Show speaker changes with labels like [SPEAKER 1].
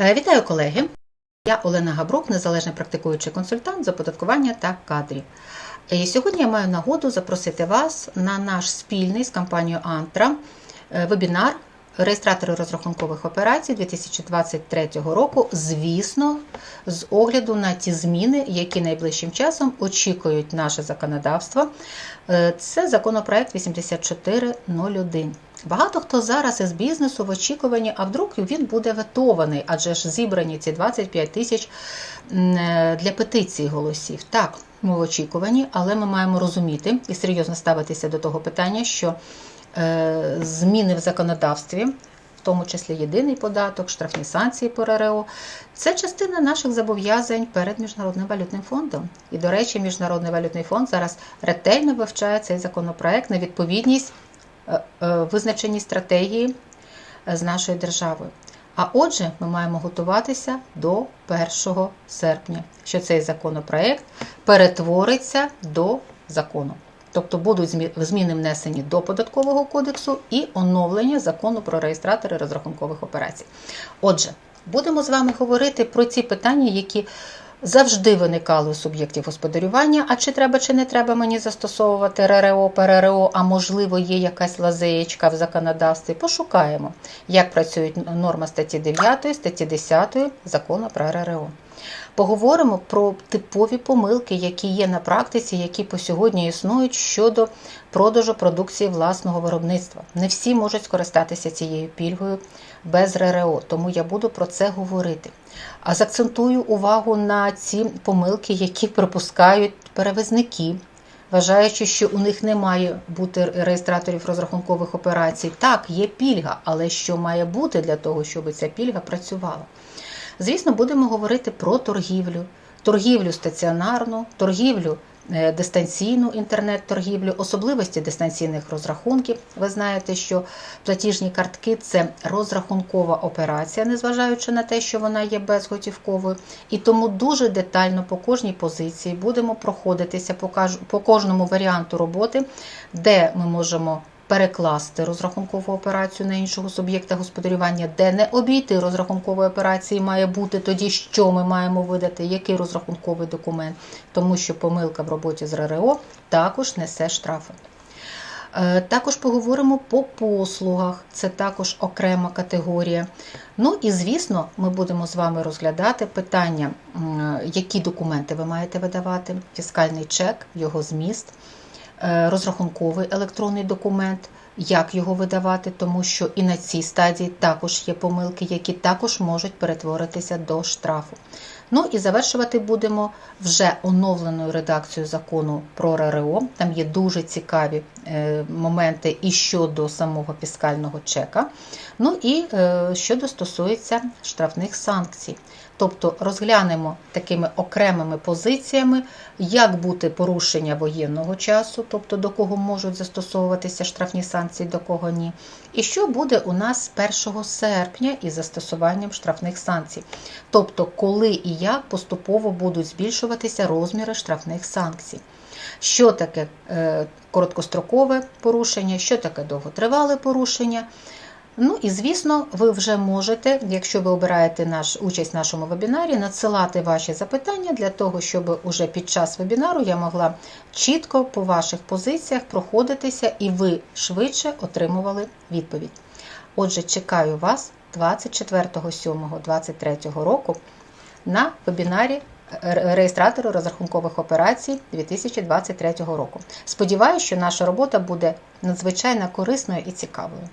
[SPEAKER 1] Е, Вітаю колеги! Я Олена Габрук, незалежний практикуючий консультант з оподаткування та кадрів. І сьогодні я маю нагоду запросити вас на наш спільний з компанією Антра е, вебінар реєстратори розрахункових операцій 2023 року, звісно, з огляду на ті зміни, які найближчим часом очікують наше законодавство. Е, Це законопроект 8401. Багато хто зараз із бізнесу в очікуванні, а вдруг він буде ветований, адже ж зібрані ці 25 тисяч е, для петиції голосів. Так, ми в очікуванні, але ми маємо розуміти і серйозно ставитися до того питання, що зміни в законодавстві, в тому числі єдиний податок, штрафні санкції по РРО, це частина наших зобов'язань перед Міжнародним валютним фондом. І, до речі, Міжнародний валютний фонд зараз ретельно вивчає цей законопроект на відповідність е, е, визначеній стратегії е, з нашою державою. А отже, ми маємо готуватися до 1 серпня, що цей законопроект перетвориться до закону. Тобто будуть зміни внесені до податкового кодексу і оновлення закону про реєстратори розрахункових операцій. Отже, будемо з вами говорити про ці питання, які завжди виникали у суб'єктів господарювання. А чи треба, чи не треба мені застосовувати РРО, ПРРО, а можливо, є якась лазеєчка в законодавстві. Пошукаємо, як працюють норма статті 9, статті 10 закону про РРО. Поговоримо про типові помилки, які є на практиці, які по сьогодні існують щодо продажу продукції власного виробництва. Не всі можуть скористатися цією пільгою без РРО, тому я буду про це говорити. А закцентую увагу на ці помилки, які припускають перевізники. Вважаючи, що у них не має бути реєстраторів розрахункових операцій. Так, є пільга, але що має бути для того, щоб ця пільга працювала? Звісно, будемо говорити про торгівлю, торгівлю стаціонарну, торгівлю е, дистанційну інтернет-торгівлю, особливості дистанційних розрахунків. Ви знаєте, що платіжні картки це розрахункова операція, незважаючи на те, що вона є безготівковою. І тому дуже детально по кожній позиції будемо проходитися по кожному варіанту роботи, де ми можемо перекласти розрахункову операцію на іншого суб'єкта господарювання, де не обійти розрахункової операції має бути тоді, що ми маємо видати, який розрахунковий документ, тому що помилка в роботі з РРО також несе штрафи. Е, Також поговоримо по послугах, це також окрема категорія. Ну і звісно, ми будемо з вами розглядати питання, які документи ви маєте видавати, фіскальний чек, його зміст, е, розрахунковий електронний документ, як його видавати, тому що і на цій стадії також є помилки, які також можуть перетворитися до штрафу. Ну і завершувати будемо вже оновленою редакцією закону про РРО. Там є дуже цікаві е, моменти і щодо самого фіскального чека. Ну і е, щодо стосується штрафних санкцій. Тобто розглянемо такими окремими позиціями, як бути порушення воєнного часу, тобто до кого можуть застосовуватися штрафні санкції, до кого ні. І що буде у нас з 1 серпня із застосуванням штрафних санкцій. Тобто, коли і як поступово будуть збільшуватися розміри штрафних санкцій. Що таке е, короткострокове порушення, що таке довготривале порушення. Ну і звісно, ви вже можете, якщо ви обираєте наш участь в нашому вебінарі, надсилати ваші запитання для того, щоб уже під час вебінару я могла чітко по ваших позиціях проходитися і ви швидше отримували відповідь. Отже, чекаю вас 24.07.23 року на вебінарі реєстратору розрахункових операцій 2023 року. Сподіваюся, що наша робота буде надзвичайно корисною і цікавою.